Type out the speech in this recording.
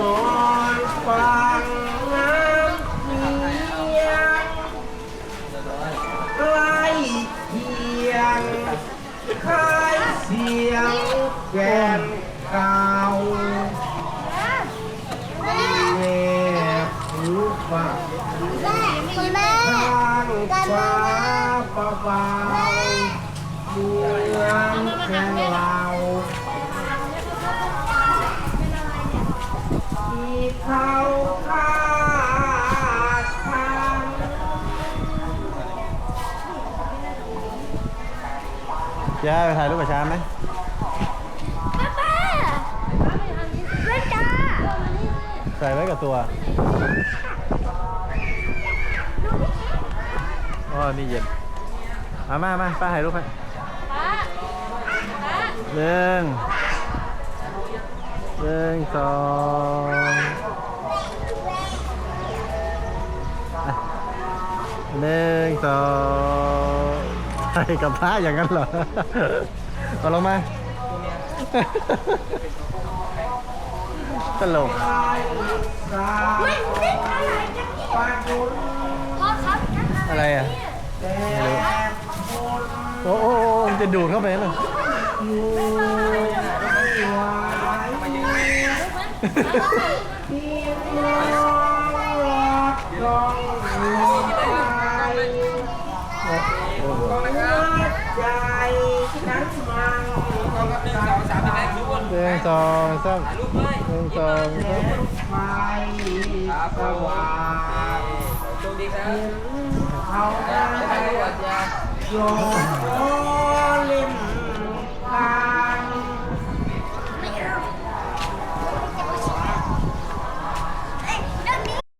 มอนฟังน้เมียงใเคียงคล้าเสียงแกนเก่าเหูฟ้าคุณแม่ทงฟ้าประบายเมืองแก่ เราที่เขาขาดทางย่าไปถ่ายรูปกับช้างไหมป้าป้าเล่นจ้าใส่ไว้กับตัวอ๋อนี่เย็นมามามาป้าถ่ายรูปให้ป้าป้าหนึ่งหนึ่งสอง หนึ่งสองใส่กับผ้าอย่างนั้นเหรอ เอาลงมาตลกอะไรอะไม่รู้โอ้โอ้โอ้มันจะดูดเข้าไปแล้วใจนั้นมัน หนึ่งสองสามหนึ่งสองสามไฟสว่างสวัสดีครับเขาได้ถ่ายรูปก่อนจ้าโยน